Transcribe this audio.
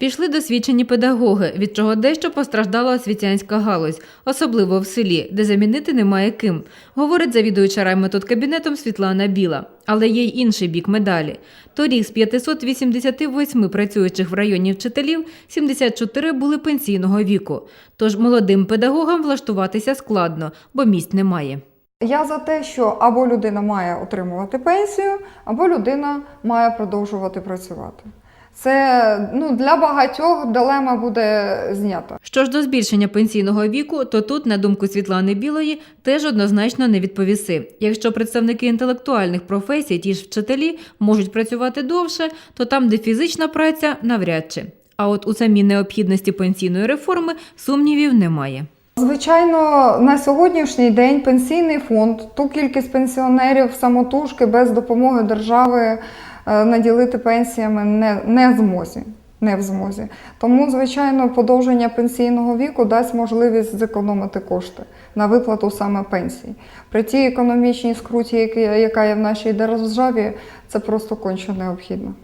Пішли досвідчені педагоги, від чого дещо постраждала освітянська галузь, особливо в селі, де замінити немає ким, говорить завідуюча райметодкабінетом Світлана Біла. Але є й інший бік медалі. Торік з 588 працюючих в районі вчителів 74 були пенсійного віку. Тож молодим педагогам влаштуватися складно, бо місць немає. Я за те, що або людина має отримувати пенсію, або людина має продовжувати працювати. Це ну, для багатьох дилема буде знята. Що ж до збільшення пенсійного віку, то тут, на думку Світлани Білої, теж однозначно не відповіси. Якщо представники інтелектуальних професій, ті ж вчителі, можуть працювати довше, то там, де фізична праця, навряд чи. А от у самій необхідності пенсійної реформи сумнівів немає. Звичайно, на сьогоднішній день пенсійний фонд ту кількість пенсіонерів самотужки без допомоги держави наділити пенсіями не, не змозі. Не в змозі. Тому, звичайно, подовження пенсійного віку дасть можливість зекономити кошти на виплату саме пенсій. При тій економічній скруті, яка є в нашій державі, це просто конче необхідно.